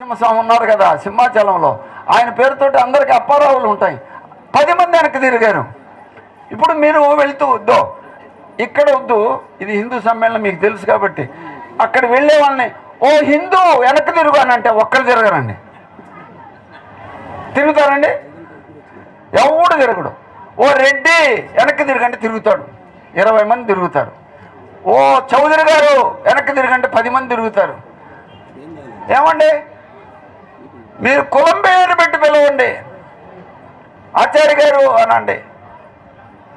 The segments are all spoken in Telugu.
స్వామి ఉన్నారు కదా సింహాచలంలో. ఆయన పేరుతోటి అందరికి అప్పారావులు ఉంటాయి. పది మంది వెనక్కి తిరిగారు. ఇప్పుడు మీరు వెళ్తూ వద్దు ఇక్కడ వద్దు ఇది హిందూ సమ్మేళనం మీకు తెలుసు కాబట్టి. అక్కడ వెళ్ళే వాళ్ళని ఓ హిందూ వెనక్కి తిరుగు అని అంటే ఒక్కరు తిరగరండి. తిరుగుతారండి? ఎవడు తిరగడు. ఓ రెడ్డి వెనక్కి తిరగంటే తిరుగుతాడు. ఇరవై మంది తిరుగుతారు. ఓ చౌదరి గారు వెనక్కి తిరగంటే పది మంది తిరుగుతారు. ఏమండి? మీరు కులం పేరు పెట్టి పిలవండి. ఆచార్య గారు అనండి.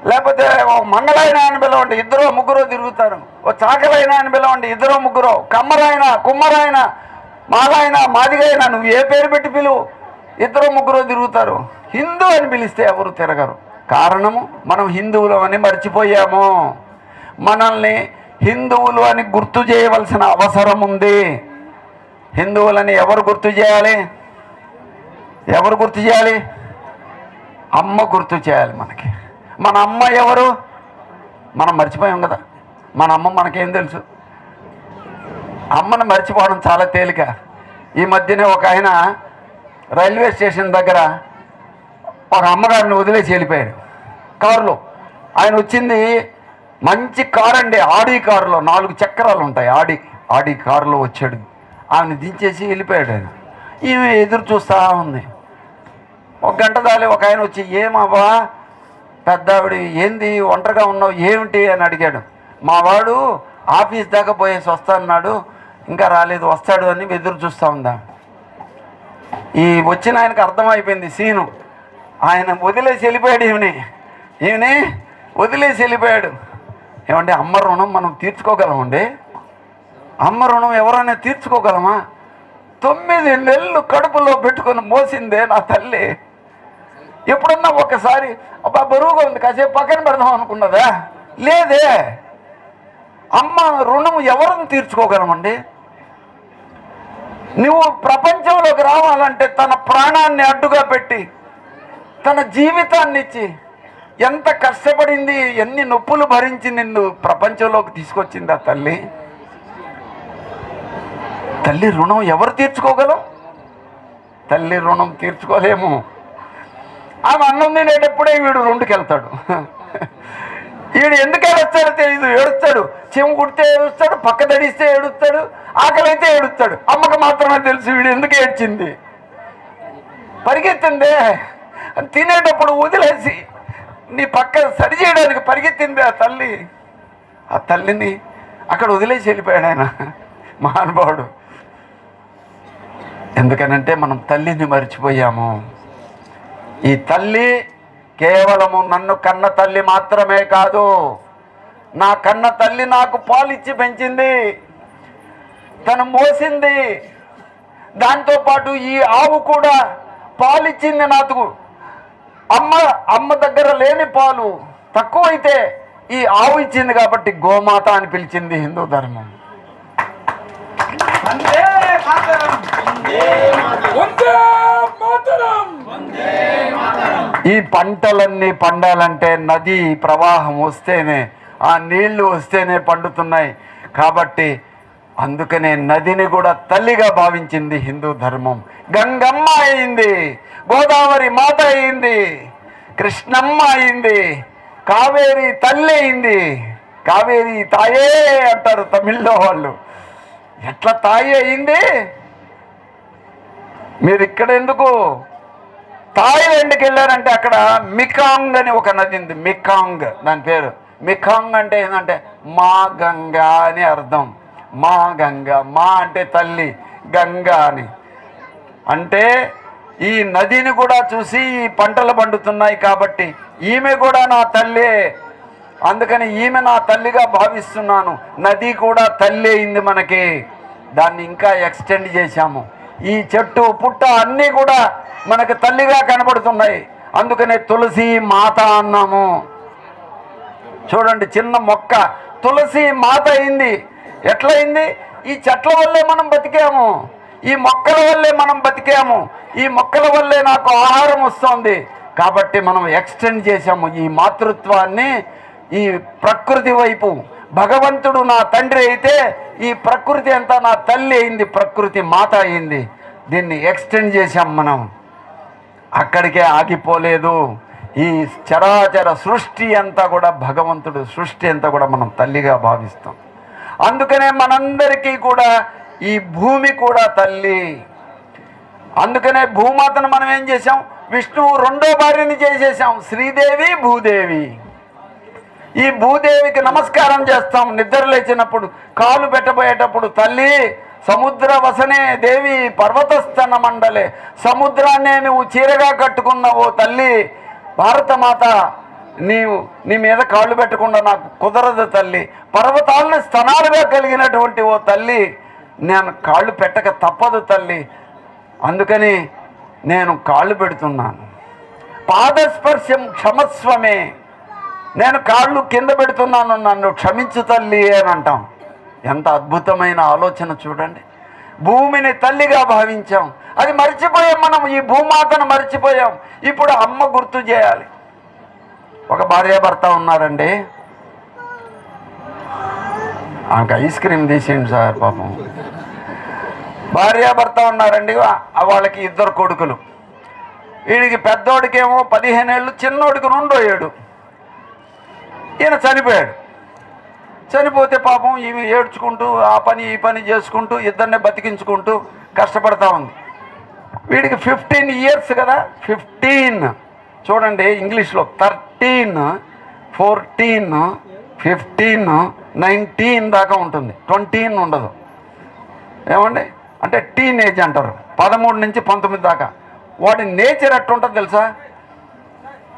లేకపోతే ఓ మంగళాయన అని పిలవండి. ఇద్దరు ముగ్గురు తిరుగుతారు. ఓ చాకలైన అని పిలవండి. ఇద్దరు ముగ్గురు. కమ్మరాయన కుమ్మరాయన మాలాయన మాదిగైన నువ్వు ఏ పేరు పెట్టి పిలువు? ఇద్దరు ముగ్గురు తిరుగుతారు. హిందూ అని పిలిస్తే ఎవరు తిరగరు. కారణము మనం హిందువులు అని మర్చిపోయాము. మనల్ని హిందువులు అని గుర్తు చేయవలసిన అవసరం ఉంది. హిందువులని ఎవరు గుర్తు చేయాలి? ఎవరు గుర్తు చేయాలి? అమ్మ గుర్తు చేయాలి మనకి. మన అమ్మ ఎవరు? మనం మర్చిపోయాం కదా. మన అమ్మ మనకేం తెలుసు? అమ్మను మర్చిపోవడం చాలా తేలిక. ఈ మధ్యనే ఒక ఆయన రైల్వే స్టేషన్ దగ్గర ఒక అమ్మగారిని వదిలేసి వెళ్ళిపోయాడు. కారులో. ఆయన వచ్చింది మంచి కారు అండి. ఆడి కారులో నాలుగు చక్రాలు ఉంటాయి. ఆడి ఆడీ కారులో వచ్చాడు. ఆమెను దించేసి వెళ్ళిపోయాడు ఆయన. ఈమె ఎదురు చూస్తూ ఉంది. ఒక గంట దాలి ఒక ఆయన వచ్చి ఏమవ్వా? పెద్ద ఆవిడ ఏంది? ఒంటరిగా ఉన్నావు ఏమిటి? అని అడిగాడు. మా వాడు ఆఫీస్ దాకా పోయేసి వస్తానన్నాడు ఇంకా రాలేదు వస్తాడు అని ఎదురు చూస్తూ ఉందా? ఈ వచ్చిన ఆయనకు అర్థమైపోయింది సీను. ఆయన వదిలేసి వెళ్ళిపోయాడు ఈమెని ఈమెని వదిలేసి వెళ్ళిపోయాడు. ఏమంటే అమ్మ రుణం మనం తీర్చుకోగలమండి? అమ్మ రుణం ఎవరైనా తీర్చుకోగలమా? తొమ్మిది నెలలు కడుపులో పెట్టుకొని మోసిందే నా తల్లి. ఎప్పుడన్నా ఒకసారి అబ్బా బరువుగా ఉంది కాసేపు పక్కన పెడదాం అనుకున్నదా? లేదే. అమ్మ రుణం ఎవరిని తీర్చుకోగలమండి? నువ్వు ప్రపంచంలోకి రావాలంటే తన ప్రాణాన్ని అడ్డుగా పెట్టి తన జీవితాన్ని ఇచ్చి ఎంత కష్టపడింది ఎన్ని నొప్పులు భరించి నిన్ను ప్రపంచంలోకి తీసుకొచ్చింది ఆ తల్లి? తల్లి రుణం ఎవరు తీర్చుకోగలం? తల్లి రుణం తీర్చుకోలేము. ఆమె అన్నం తినేటప్పుడే వీడు రెండుకెళ్తాడు. వీడు ఎందుకు ఏడుస్తాడో తెలియదు ఏడుస్తాడు. చెము కుడితే ఏడుస్తాడు పక్క తడిస్తే ఏడుస్తాడు ఆకలి అయితే ఏడుస్తాడు. అమ్మకు మాత్రమే తెలుసు వీడు ఎందుకు ఏడ్చింది. పరిగెత్తిందే. తినేటప్పుడు వదిలేసి నీ పక్క సరి చేయడానికి పరిగెత్తింది ఆ తల్లి. ఆ తల్లిని అక్కడ వదిలేసి వెళ్ళిపోయాడు ఆయన. మహానుభావుడు. ఎందుకనంటే మనం తల్లిని మర్చిపోయాము. ఈ తల్లి కేవలము నన్ను కన్న తల్లి మాత్రమే కాదు నా కన్న తల్లి నాకు పాలిచ్చి పెంచింది తను మోసింది. దాంతోపాటు ఈ ఆవు కూడా పాలిచ్చింది నాకు. అమ్మ అమ్మ దగ్గర లేని పాలు తక్కువైతే ఈ ఆవు ఇచ్చింది కాబట్టి గోమాత అని పిలిచింది హిందూ ధర్మం. ఈ పంటలన్నీ పండాలంటే నది ప్రవాహం వస్తేనే ఆ నీళ్ళు వస్తేనే పండుతున్నాయి. కాబట్టి అందుకనే నదిని కూడా తల్లిగా భావించింది హిందూ ధర్మం. గంగమ్మ అయింది గోదావరి మాత అయింది కృష్ణమ్మ అయింది కావేరి తల్లి అయింది. కావేరి తాయే అంటారు తమిళ్ళో వాళ్ళు. ఎట్లా తాయి అయింది? మీరు ఇక్కడ ఎందుకు? థాయిలాండ్కి వెళ్ళారంటే అక్కడ మికాంగ్ అని ఒక నది ఉంది. మికాంగ్. దాని పేరు. మికాంగ్ అంటే ఏంటంటే మా గంగా అని అర్థం. మా గంగ. మా అంటే తల్లి. గంగా అని. అంటే ఈ నదిని కూడా చూసి ఈ పంటలు పండుతున్నాయి కాబట్టి ఈమె కూడా నా తల్లే. అందుకని ఈమె నా తల్లిగా భావిస్తున్నాను. నది కూడా తల్లి అయింది మనకి. దాన్ని ఇంకా ఎక్స్టెండ్ చేశాము. ఈ చెట్టు పుట్ట అన్నీ కూడా మనకు తల్లిగా కనబడుతున్నాయి. అందుకనే తులసి మాత అన్నాము. చూడండి చిన్న మొక్క. తులసి మాత అయింది. ఎట్లయింది? ఈ చెట్ల వల్లే మనం బతికాము. ఈ మొక్కల వల్లే మనం బతికాము. ఈ మొక్కల వల్లే నాకు ఆహారం వస్తుంది. కాబట్టి మనం ఎక్స్టెండ్ చేసాము ఈ మాతృత్వాన్ని ఈ ప్రకృతి వైపు. భగవంతుడు నా తండ్రి అయితే ఈ ప్రకృతి అంతా నా తల్లి అయింది ప్రకృతి మాత అయింది. దీన్ని ఎక్స్టెండ్ చేశాం మనం. అక్కడికే ఆగిపోలేదు. ఈ చరాచర సృష్టి అంతా కూడా భగవంతుడు సృష్టి అంతా కూడా మనం తల్లిగా భావిస్తాం. అందుకనే మనందరికీ కూడా ఈ భూమి కూడా తల్లి. అందుకనే భూమాతను మనం ఏం చేసాం విష్ణువు రెండో భార్యని చేసేసాం శ్రీదేవి భూదేవి. ఈ భూదేవికి నమస్కారం చేస్తాం. నిద్ర లేచినప్పుడు కాలు పెట్టబోయేటప్పుడు తల్లి సముద్ర వసనే దేవి పర్వతస్థన మండలే. సముద్రాన్నే నువ్వు చీరగా కట్టుకున్న ఓ తల్లి భారతమాత నీవు నీ మీద కాళ్ళు పెట్టకుండా నాకు కుదరదు తల్లి. పర్వతాలను స్థనాలుగా కలిగినటువంటి ఓ తల్లి నేను కాళ్ళు పెట్టక తప్పదు తల్లి. అందుకని నేను కాళ్ళు పెడుతున్నాను. పాదస్పర్శం క్షమస్వమే. నేను కాళ్ళు కింద పెడుతున్నాను నన్ను క్షమించు తల్లి అని అంటాం. ఎంత అద్భుతమైన ఆలోచన చూడండి. భూమిని తల్లిగా భావించాం. అది మర్చిపోయాం మనం ఈ భూమాతను మర్చిపోయాం. ఇప్పుడు అమ్మ గుర్తు చేయాలి. ఒక భార్యాభర్త ఉన్నారండి. ఆమెకు ఐస్ క్రీమ్ తీసేయండి సార్ పాపం. భార్యాభర్త ఉన్నారండి. వాళ్ళకి ఇద్దరు కొడుకులు. వీడికి పెద్దోడికేమో పదిహేను ఏళ్ళు చిన్నోడికి రెండో ఏడు. ఈయన చనిపోయాడు. చనిపోతే పాపం ఈమె ఏడ్చుకుంటూ ఆ పని ఈ పని చేసుకుంటూ ఇద్దరిని బతికించుకుంటూ కష్టపడతా ఉంది. వీడికి ఫిఫ్టీన్ ఇయర్స్ కదా? ఫిఫ్టీన్ చూడండి ఇంగ్లీష్లో థర్టీన్ ఫోర్టీన్ ఫిఫ్టీన్ నైన్టీన్ దాకా ఉంటుంది. ట్వంటీన్ ఉండదు. ఏమండి? అంటే టీనేజ్ అంటారు. పదమూడు నుంచి పంతొమ్మిది దాకా. వాడి నేచర్ ఎట్టుంటుంది తెలుసా?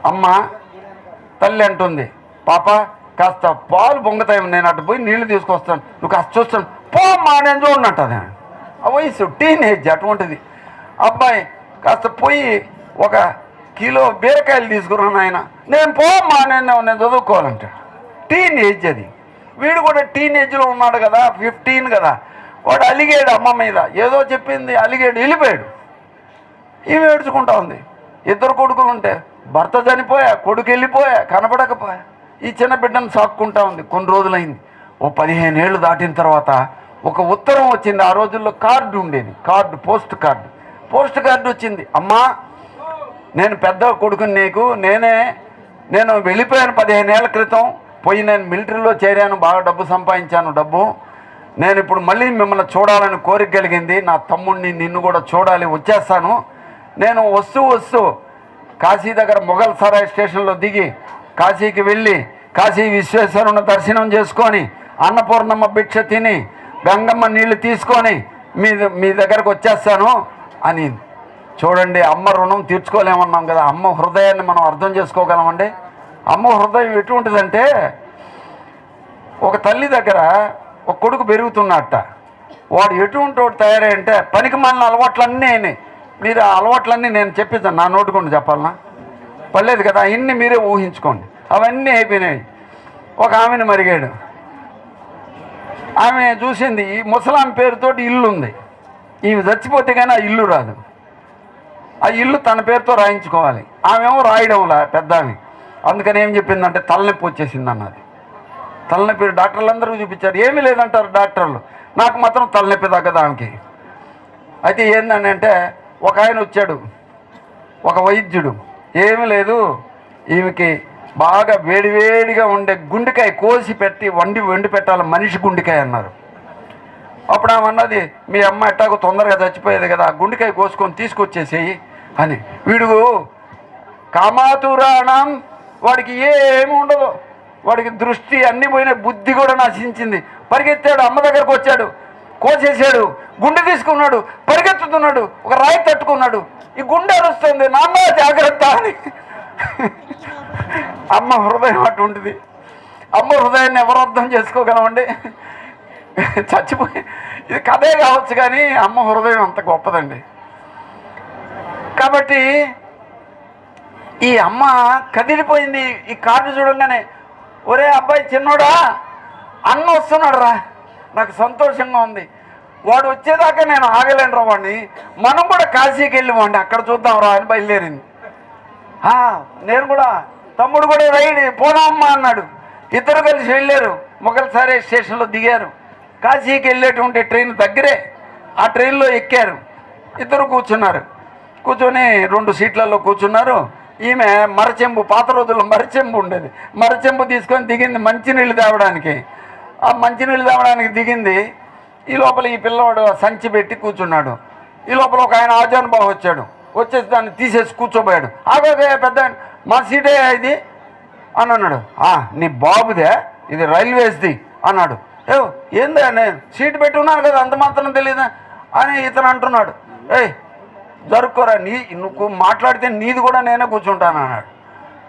అమ్మ తల్లి అంటుంది. పాప కాస్త పాలు పొంగతాయి నేను అటు పోయి నీళ్ళు తీసుకొస్తాను. నువ్వు కాస్త చూస్తాను. పో మా నేను చూడనంటది. ఆ వయసు టీనేజ్ అటువంటిది. అబ్బాయి కాస్త పోయి ఒక కిలో బీరకాయలు తీసుకున్నాను ఆయన. నేను పోమ్మా నేను నేను చదువుకోవాలంటాడు టీనేజ్ అది. వీడు కూడా టీనేజ్లో ఉన్నాడు కదా ఫిఫ్టీన్ కదా. వాడు అలిగాడు అమ్మ మీద. ఏదో చెప్పింది అలిగాడు వెళ్ళిపోయాడు. ఇవి ఏడ్చుకుంటా ఉంది. ఇద్దరు కొడుకులు ఉంటే భర్త చనిపోయా కొడుకు వెళ్ళిపోయా కనపడకపోయా. ఈ చిన్న బిడ్డను సాక్కుంటా ఉంది. కొన్ని రోజులైంది. ఓ పదిహేను ఏళ్ళు దాటిన తర్వాత ఒక ఉత్తరం వచ్చింది. ఆ రోజుల్లో కార్డు ఉండేది. Card post card. Post card వచ్చింది. అమ్మా నేను పెద్ద కొడుకుని నీకు నేనే నేను వెళ్ళిపోయాను పదిహేను ఏళ్ళ క్రితం. పోయి నేను మిలిటరీలో చేరాను. బాగా డబ్బు సంపాదించాను. డబ్బు. నేను ఇప్పుడు మళ్ళీ మిమ్మల్ని చూడాలని కోరిక కలిగింది. నా తమ్ముడిని నిన్ను కూడా చూడాలి. వచ్చేస్తాను. నేను వస్తూ వస్తూ కాశీ దగ్గర మొఘల్ సరాయ్ స్టేషన్లో దిగి కాశీకి వెళ్ళి కాశీ విశ్వేశ్వరుని దర్శనం చేసుకొని అన్నపూర్ణమ్మ భిక్ష తిని గంగమ్మ నీళ్ళు తీసుకొని మీ మీ దగ్గరకు వచ్చేస్తాను అని చూడండి అమ్మ రుణం తీర్చుకోలేమన్నాం కదా. అమ్మ హృదయాన్ని మనం అర్థం చేసుకోగలమండి? అమ్మ హృదయం ఎటువంటిదంటే ఒక తల్లి దగ్గర ఒక కొడుకు పెరుగుతున్నట్ట. వాడు ఎటువంటి వాడు తయారై అంటే పనికి మన అలవాట్లన్నీ అయినాయి మీరు ఆ అలవాట్లన్నీ నేను చెప్పిద్దాను నా నోటుకుండా చెప్పాలనా? పర్లేదు కదా ఇన్ని మీరే ఊహించుకోండి. అవన్నీ అయిపోయినాయి. ఒక ఆమెను మరిగాడు. ఆమె చూసింది ఈ ముసలాం పేరుతోటి ఇల్లు ఉంది ఈమె చచ్చిపోతే కానీ ఆ ఇల్లు రాదు. ఆ ఇల్లు తన పేరుతో రాయించుకోవాలి. ఆమెమో రాయడంలా పెద్ద ఆమె అందుకని ఏం చెప్పిందంటే తలనొప్పి వచ్చేసింది అన్నది తలనొప్పి డాక్టర్లు అందరూ చూపించారు. ఏమీ లేదంటారు డాక్టర్లు. నాకు మాత్రం తలనొప్పి తగ్గదు ఆమెకి. అయితే ఏందని అంటే ఒక ఆయన వచ్చాడు. ఒక వైద్యుడు. ఏమీ లేదు. ఈమెకి బాగా వేడివేడిగా ఉండే గుండెకాయ కోసి పెట్టి వండి వండి పెట్టాలి మనిషి గుండెకాయ అన్నారు. అప్పుడు ఆమె మీ అమ్మ ఎట్టాకు తొందరగా చచ్చిపోయేది కదా ఆ గుండెకాయ కోసుకొని తీసుకొచ్చేసేయి అని. వీడు కామాతురాణం వాడికి ఏమి ఉండదు. వాడికి దృష్టి అన్నీ పోయిన బుద్ధి కూడా నశించింది. పరిగెత్తాడు అమ్మ దగ్గరకు వచ్చాడు. కోసేసాడు గుండె తీసుకున్నాడు పరిగెత్తుతున్నాడు ఒక రాయి తట్టుకున్నాడు. ఈ గుండె అరుస్తుంది నాన్న జాగ్రత్త అని. అమ్మ హృదయం అటువంటిది. అమ్మ హృదయాన్ని ఎవరు అర్థం చేసుకోగలమండి? చచ్చిపోయి ఇది కథే కావచ్చు కానీ అమ్మ హృదయం అంత గొప్పదండి. కాబట్టి ఈ అమ్మ కదిలిపోయింది ఈ కార్డు చూడంగానే ఒరే అబ్బాయి చిన్నోడా అన్న వస్తున్నాడు రా నాకు సంతోషంగా ఉంది. వాడు వచ్చేదాకా నేను ఆగలేను రా వాడిని మనం కూడా కాశీకి వెళ్ళివ్వండి అక్కడ చూద్దాం రా అని బయలుదేరింది. నేను కూడా తమ్ముడు కూడా రైడ్ పోదామమ్మా అన్నాడు. ఇద్దరు కలిసి వెళ్ళారు. మొగల్సారే స్టేషన్లో దిగారు. కాశీకి వెళ్ళేటువంటి ట్రైన్ దగ్గరే ఆ ట్రైన్లో ఎక్కారు. ఇద్దరు కూర్చున్నారు. కూర్చొని రెండు సీట్లలో కూర్చున్నారు. ఈమె మరచెంబు పాత రోజుల్లో మరచెంబు ఉండేది. మరచెంబు తీసుకొని దిగింది మంచినీళ్ళు తేవడానికి. ఆ మంచినీళ్ళు తాగడానికి దిగింది. ఈ లోపల ఈ పిల్లవాడు సంచి పెట్టి కూర్చున్నాడు. ఈ లోపల ఒక ఆయన ఆజాన్ బాబు వచ్చాడు. వచ్చేసి దాన్ని తీసేసి కూర్చోబోయాడు. ఆగే పెద్ద మా సీటే ఇది? అని అన్నాడు. "ఆ, నీ బాబుదే? ఇది రైల్వేస్ది అన్నాడు. ఏ ఏందే నేను సీట్ పెట్టున్నాను కదా అంత మాత్రం తెలియదా అని ఇతను అంటున్నాడు. ఏయ్ జరుక్కోరా నీ నువ్వు మాట్లాడితే నీది కూడా నేనే కూర్చుంటాను అన్నాడు.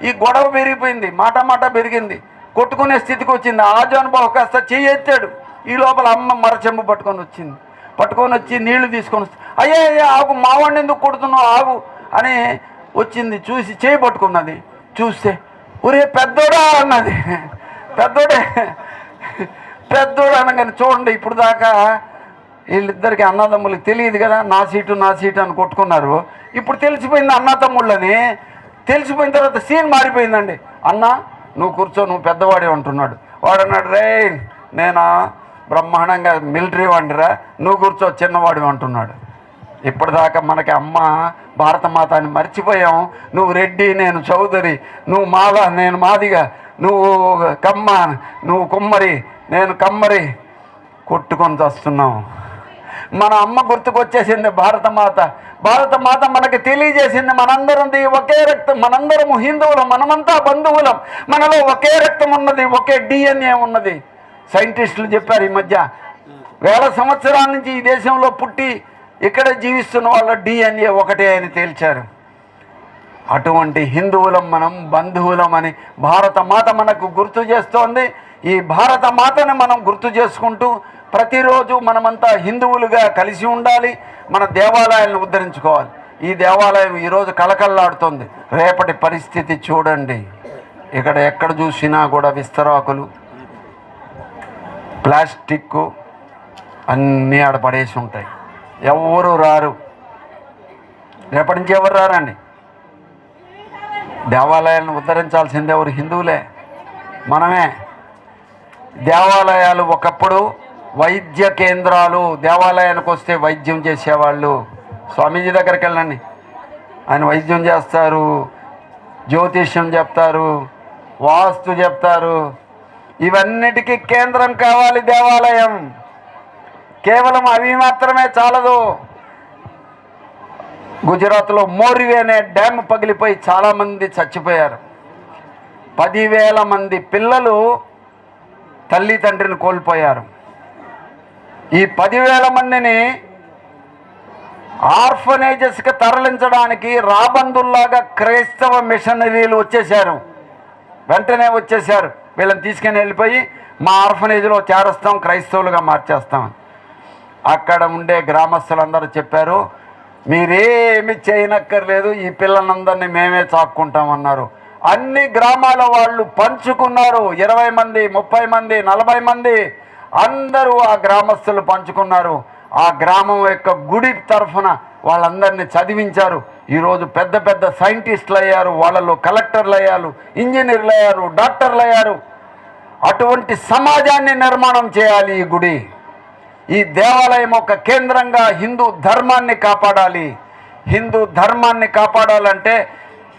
ఈ గొడవ పెరిగిపోయింది మాట మాట పెరిగింది. కొట్టుకునే స్థితికి వచ్చింది. ఆజానుభవ కాస్త చేయెత్తాడు ఈ లోపల అమ్మ మరచెంబు పట్టుకొని వచ్చింది. పట్టుకొని వచ్చి నీళ్ళు తీసుకొని వచ్చి అయ్యే అయ్యే ఆగు మావాడిని ఎందుకు కొడుతున్నావు? ఆగు అని వచ్చింది. చూసి చేయి పట్టుకున్నది. చూస్తే ఒరే పెద్దోడా అన్నది. పెద్దోడే పెద్దోడు అనగానే చూడండి ఇప్పుడు దాకా వీళ్ళిద్దరికి అన్నదమ్ములకి తెలియదు కదా. నా సీటు నా సీటు అని కొట్టుకున్నారు. ఇప్పుడు తెలిసిపోయింది అన్నదమ్ముళ్ళని. తెలిసిపోయిన తర్వాత సీన్ మారిపోయిందండి. అన్న నువ్వు కూర్చో నువ్వు పెద్దవాడే అంటున్నాడు. వాడు అన్నాడు రే నేను? బ్రహ్మాండంగా మిలిటరీ వాడిరా నువ్వు కూర్చో చిన్నవాడు అంటున్నాడు. ఇప్పటిదాకా మనకి అమ్మ భారతమాత అని మర్చిపోయాం. నువ్వు రెడ్డి నేను చౌదరి. నువ్వు మాల నేను మాదిగా. నువ్వు కమ్మ నువ్వు కుమ్మరి నేను కమ్మరి. కొట్టుకొని చస్తున్నాం. మన అమ్మ గుర్తుకొచ్చేసింది భారతమాత. భారతమాత భారత మాత మనకి తెలియజేసింది మనందరంది ఒకే రక్తం మనందరము హిందువులం మనమంతా బంధువులం. మనలో ఒకే రక్తం ఉన్నది ఒకే డిఎన్ఏ ఉన్నది. సైంటిస్టులు చెప్పారు ఈ మధ్య. వేల సంవత్సరాల నుంచి ఈ దేశంలో పుట్టి ఇక్కడ జీవిస్తున్న వాళ్ళ డిఎన్ఏ ఒకటే అని తేల్చారు. అటువంటి హిందువులం మనం బంధువులం అని భారత మాత మనకు గుర్తు చేస్తోంది. ఈ భారత మాతను మనం గుర్తు చేసుకుంటూ ప్రతిరోజు మనమంతా హిందువులుగా కలిసి ఉండాలి మన దేవాలయాలను ఉద్ధరించుకోవాలి. ఈ దేవాలయం ఈరోజు కలకల్లాడుతుంది రేపటి పరిస్థితి చూడండి. ఇక్కడ ఎక్కడ చూసినా కూడా విస్తరాకులు ప్లాస్టిక్ అన్నీ ఆడ పడేసి ఉంటాయి. ఎవరు రారు. రేపటి నుంచి ఎవరు రారండి? దేవాలయాలను ఉద్ధరించాల్సింది ఎవరు? హిందువులే. మనమే. దేవాలయాలు ఒకప్పుడు వైద్య కేంద్రాలు దేవాలయానికి వస్తే వైద్యం చేసేవాళ్ళు. స్వామీజీ దగ్గరికి వెళ్ళండి. ఆయన వైద్యం చేస్తారు జ్యోతిష్యం చెప్తారు వాస్తు చెప్తారు. ఇవన్నిటికీ కేంద్రం కావాలి దేవాలయం. కేవలం అవి మాత్రమే చాలదు. గుజరాత్లో మోరివి అనే డ్యామ్ పగిలిపోయి చాలామంది చచ్చిపోయారు. పదివేల మంది పిల్లలు తల్లి తండ్రిని కోల్పోయారు. ఈ పదివేల మందిని ఆర్ఫనేజెస్కి తరలించడానికి రాబందుల్లాగా క్రైస్తవ మిషనరీలు వచ్చేసారు వెంటనే వచ్చేసారు వీళ్ళని తీసుకుని వెళ్ళిపోయి మా ఆర్ఫనేజ్లో చేరుస్తాం క్రైస్తవులుగా మార్చేస్తాం. అక్కడ ఉండే గ్రామస్తులందరూ చెప్పారు మీరేమి చేయనక్కర్లేదు ఈ పిల్లలందరినీ మేమే చాక్కుంటామన్నారు. అన్ని గ్రామాల వాళ్ళు పంచుకున్నారు. ఇరవై మంది ముప్పై మంది నలభై మంది అందరూ ఆ గ్రామస్తులు పంచుకున్నారు. ఆ గ్రామం యొక్క గుడి తరఫున వాళ్ళందరినీ చదివించారు. ఈరోజు పెద్ద పెద్ద సైంటిస్టులు అయ్యారు వాళ్ళలో కలెక్టర్లు అయ్యారు ఇంజనీర్లు అయ్యారు డాక్టర్లు అయ్యారు. అటువంటి సమాజాన్ని నిర్మాణం చేయాలి ఈ గుడి. ఈ దేవాలయం ఒక కేంద్రంగా హిందూ ధర్మాన్ని కాపాడాలి. హిందూ ధర్మాన్ని కాపాడాలంటే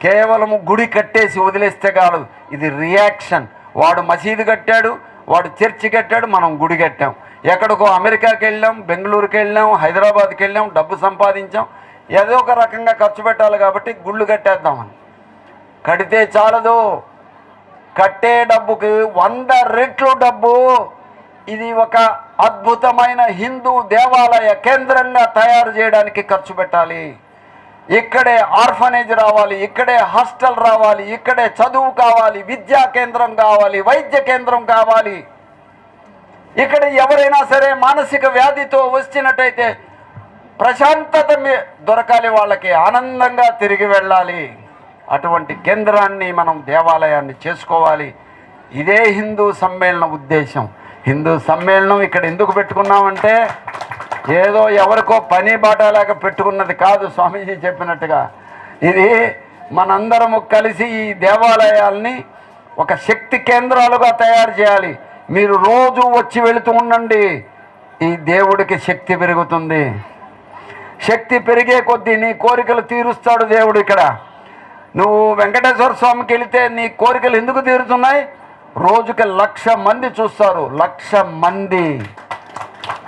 కేవలం గుడి కట్టేసి వదిలేస్తే కాదు ఇది రియాక్షన్ వాడు మసీదు కట్టాడు వాడు చర్చి కట్టాడు మనం గుడి కట్టాం. ఎక్కడికో అమెరికాకి వెళ్ళాం బెంగళూరుకి వెళ్ళాం హైదరాబాద్కి వెళ్ళాం డబ్బు సంపాదించాం. ఏదో ఒక రకంగా ఖర్చు పెట్టాలి కాబట్టి గుళ్ళు కట్టేద్దామని. కడితే చాలదు. కట్టే డబ్బుకి వంద రెట్లు డబ్బు. ఇది ఒక అద్భుతమైన హిందూ దేవాలయ కేంద్రంగా తయారు చేయడానికి ఖర్చు పెట్టాలి. ఇక్కడే ఆర్ఫనేజ్ రావాలి ఇక్కడే హాస్టల్ రావాలి ఇక్కడే చదువు కావాలి విద్యా కేంద్రం కావాలి వైద్య కేంద్రం కావాలి. ఇక్కడ ఎవరైనా సరే మానసిక వ్యాధితో వచ్చినట్టయితే ప్రశాంతత దొరకాలి వాళ్ళకి ఆనందంగా తిరిగి వెళ్ళాలి. అటువంటి కేంద్రాన్ని మనం దేవాలయాన్ని చేసుకోవాలి. ఇదే హిందూ సమ్మేళన ఉద్దేశం. హిందూ సమ్మేళనం ఇక్కడ ఎందుకు పెట్టుకున్నామంటే ఏదో ఎవరికో పని బాట లేక పెట్టుకున్నది కాదు స్వామీజీ చెప్పినట్టుగా. ఇది మనందరము కలిసి ఈ దేవాలయాల్ని ఒక శక్తి కేంద్రాలుగా తయారు చేయాలి. మీరు రోజు వచ్చి వెళుతూ ఉండండి. ఈ దేవుడికి శక్తి పెరుగుతుంది. శక్తి పెరిగే కొద్దీ నీ కోరికలు తీరుస్తాడు దేవుడు ఇక్కడ. నువ్వు వెంకటేశ్వర స్వామికి వెళితే నీ కోరికలు ఎందుకు తీరుతున్నాయి? రోజుకి లక్ష మంది చూస్తారు. లక్ష మంది.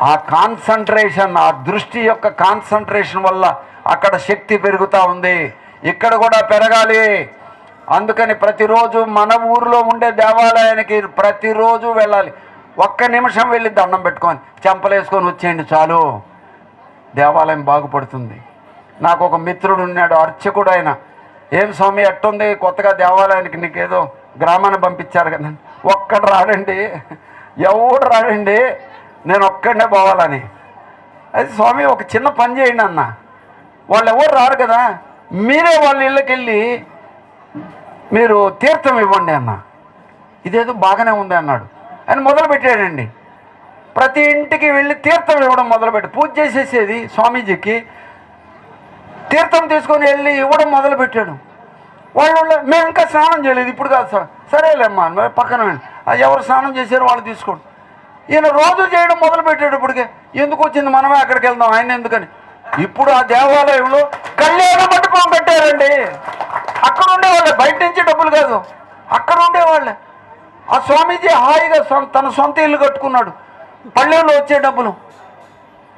ఆ కాన్సన్ట్రేషన్ ఆ దృష్టి యొక్క కాన్సన్ట్రేషన్ వల్ల అక్కడ శక్తి పెరుగుతూ ఉంది. ఇక్కడ కూడా పెరగాలి. అందుకని ప్రతిరోజు మన ఊరిలో ఉండే దేవాలయానికి ప్రతిరోజు వెళ్ళాలి. ఒక్క నిమిషం వెళ్ళి దండం పెట్టుకొని చెంపలేసుకొని వచ్చేయండి చాలు. దేవాలయం బాగుపడుతుంది. నాకు ఒక మిత్రుడు ఉన్నాడు అర్చకుడు ఆయన ఏం స్వామి ఎట్టుంది? కొత్తగా దేవాలయానికి నీకేదో గ్రామాన్ని పంపించారు కదా. ఒక్కడు రాడండి. ఎవడు రాడండి? నేను ఒక్కడనే పోవాలని. అది స్వామి ఒక చిన్న పని చేయండి అన్న. వాళ్ళు ఎవరు రారు కదా. మీరే వాళ్ళ ఇళ్ళకి వెళ్ళి మీరు తీర్థం ఇవ్వండి అన్న. ఇదేదో బాగానే ఉంది అన్నాడు. ఆయన మొదలు పెట్టాడండి ప్రతి ఇంటికి వెళ్ళి తీర్థం ఇవ్వడం మొదలుపెట్టి పూజ చేసేసేది స్వామీజీకి. తీర్థం తీసుకొని వెళ్ళి ఇవ్వడం మొదలుపెట్టాడు. వాళ్ళు మేము ఇంకా స్నానం చేయలేదు ఇప్పుడు కాదు సార్. సరేలేమ్మా పక్కన ఎవరు స్నానం చేశారో వాళ్ళు తీసుకోండి. ఈయన రోజు చేయడం మొదలు పెట్టేటప్పటికే ఎందుకు వచ్చింది మనమే అక్కడికి వెళ్దాం ఆయన ఎందుకని? ఇప్పుడు ఆ దేవాలయంలో కళ్యాణ మండపం పెట్టారండి. అక్కడ ఉండేవాళ్ళే బయట నుంచి డబ్బులు కాదు. అక్కడ ఉండేవాళ్ళే. ఆ స్వామీజీ హాయిగా సొం- తన సొంత ఇల్లు కట్టుకున్నాడు. పల్లెల్లో వచ్చే డబ్బులు.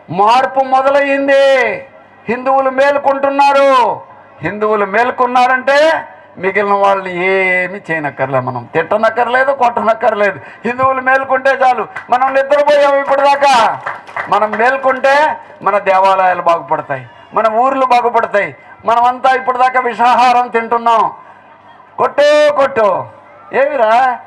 మార్పు మొదలయ్యింది. హిందువులు మేలుకుంటున్నారు. హిందువులు మేలుకున్నారంటే మిగిలిన వాళ్ళని ఏమి చేయనక్కర్లే మనం తిట్టనక్కర్లేదు కొట్టనక్కర్లేదు. హిందువులు మేలుకుంటే చాలు. మనం నిద్రపోయాం ఇప్పటిదాకా. మనం మేల్కుంటే మన దేవాలయాలు బాగుపడతాయి మన ఊర్లు బాగుపడతాయి. మనమంతా ఇప్పటిదాకా విషాహారం తింటున్నాం. కొట్టు కొట్టు. ఏమిరా?